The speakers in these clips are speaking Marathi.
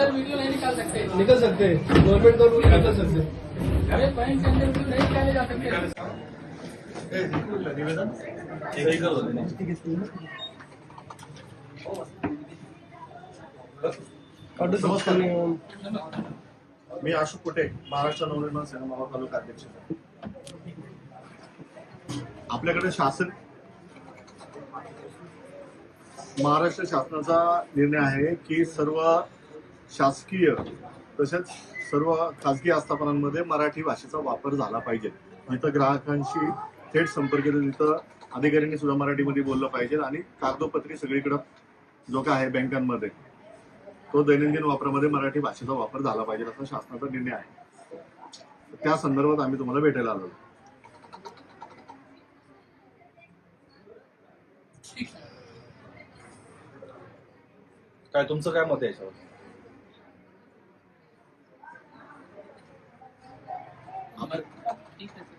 अंदर वीडियो नहीं निकाल सकते. निकल सकते. हैं गवर्नमेंट का रूल निकल सकते. हैं अरे बैंक के अंदर नहीं निकाले जा सकते. नमस्कार. मी अशोक कुटे महाराष्ट्र नवनिर्माण सेना मावळ तालुका अध्यक्ष. आपल्याकडे शासन महाराष्ट्र शासनाचा निर्णय आहे की सर्व शासकीय तसेच सर्व खाजगी आस्थापनांमध्ये मराठी भाषेचा वापर झाला पाहिजे. जिथं ग्राहकांशी थेट संपर्क येतो तिथं अधिकाऱ्यांनी सुद्धा मराठीमध्ये बोललं पाहिजे आणि कागदोपत्री सगळीकडं जो काय आहे बँकांमध्ये तो दैनंदिन वापरामध्ये मराठी भाषेचा वापर झाला पाहिजे असा शासनाचा निर्णय आहे. त्या संदर्भात आम्ही तुम्हाला भेटायला आलो. काय तुमचं काय मत आहे याच्यावर ठीक है लेकिन मसला ही बंद होता है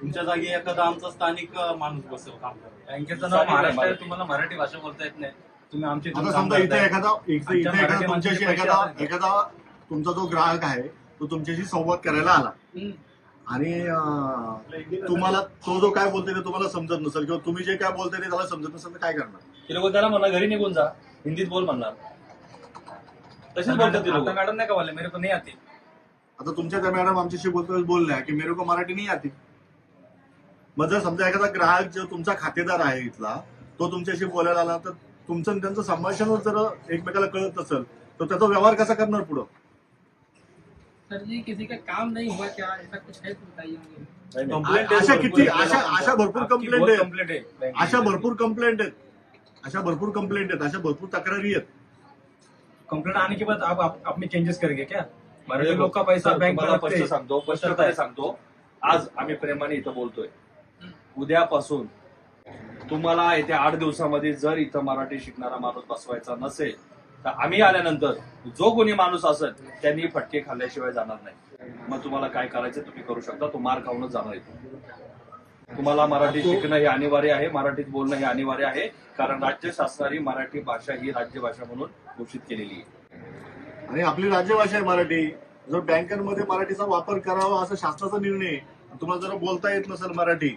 तुमच्या जागी एखादा आमचा स्थानिक माणूस बसेल काम. बँकेचं नाव महाराष्ट्र आहे. तुम्हाला मराठी भाषा बोलता येत नाही. तुम्ही आमची आता समजा इथे एखादा इथे इथे आमच्या एखादा मराठी तुमच्याशी माणसाचे पैसे एखादा आपण- एखादा तुमचा जो ग्राहक आहे तो तुमच्याशी संवाद करायला आला। आणि तुम्हाला तो जो काय बोलतोय ते तुम्हाला समजत नसेल किंवा तुम्ही जे काय बोलताय ते त्याला समजत नसेल तर काय करणार? ते लोक त्याला म्हणा घरी निघून जा. हिंदीत बोल म्हणणार. तसेच बोलतात ते लोक. आता मॅडम नाही का बोलले? मेरे को नाही आती. आता तुमच्या त्या मॅडम आमच्याशी बोलतो बोलल्या की मेरे को मराठी नाही आती. मग जर समजा एखादा ग्राहक जो तुमचा खातेदार आहे इथला तो तुमच्याशी बोलायला आला तर तुमचं आणि त्यांचं संभाषण जर एकमेकाला कळत नसेल तर त्याचा व्यवहार कसा करणार पुढं? सर जी किसी का काम नहीं हुआ क्या? ऐसा कुछ है तो बताइए मुझे नाही, नाही. Complaint आहे अशा भरपूर किती? आहे. अशा अशा भरपूर कंप्लेंट आहेत complaint आहे. अशा भरपूर कंप्लेंट आहेत. अशा भरपूर कंप्लेंट आहेत. अशा भरपूर तक्रारी आहेत. कंप्लेंट आने के बाद आप, आप अपने चेंजेस करेंगे क्या? मराठी लोक का पैसा बँक सांगतो स्पष्टपणे सांगतो. आज आम्ही प्रेमाने इथं बोलतोय. उद्यापासून तुम्हाला येत्या आठ दिवसामध्ये जर इथं मराठी शिकणारा माणूस बसवायचा नसेल तर आम्ही आल्यानंतर जो कोणी माणूस असेल त्यांनी फटके खाल्ल्याशिवाय जाणार नाही. मग तुम्हाला काय करायचं तुम्ही करू शकता तो मार खाऊनच जाणार इथून तुम्हाला मराठी शिकणं हे अनिवार्य आहे मराठीत बोलणं हे अनिवार्य आहे कारण राज्य शासनाने मराठी भाषा ही राज्यभाषा म्हणून घोषित केलेली आहे. आणि आपली राज्यभाषा आहे मराठी. जर बँकांमध्ये मराठीचा वापर करावा असा शासनाचा निर्णय. तुम्हाला जर बोलता येत नसेल मराठी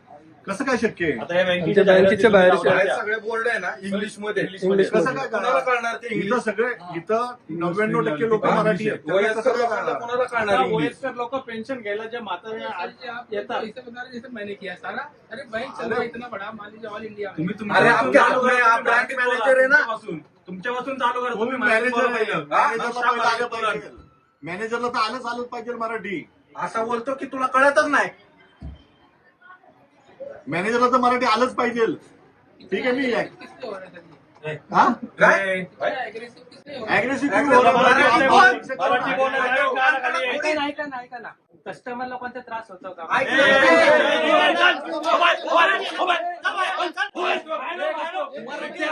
कसं काय शक्य आहे? आता या आमच्या बँकेच्या बाहेर- जाहिराती सगळे बोर्ड आहे ना इंग्लिशमध्ये. इंग्लिश कसं काय कोणाला करणार कळणार ते इथं इंग्लिश सगळे इथं नव्याण्णव टक्के लोक हा, मराठी आहेत. त्यांना कसं वयस्कर काय लोकांना कळणार? कोणाला कळणार इंग्लिश वयस्कर लोक पेन्शन घ्यायला जे म्हातारे येतात. ऐसे बता रहे जैसे मैंने किया सारा. अरे बैंक चल रहा है इतना बड़ा मान लीजिए ऑल इंडिया में तुम्ही अरे, आपके हाथ में आप तुमच्या बैंक manager आहे ना? तुमच्यापासून तुमच्यापासून चालू करा. तुम्ही तुम्ही मॅनेजर मॅनेजर आहे. पहिलं. हा? मॅनेजरला पहिलं आलं. पाहिजे. मॅनेजरला तर आलंच आलंच पाहिजे मराठी. असा बोलतो की तुला कळतच नाही. मॅनेजरला तर मराठी आलंच पाहिजे ठीक आहे मी हो है हा काय हो है कस्टमरला कोणता त्रास होतो का मराठी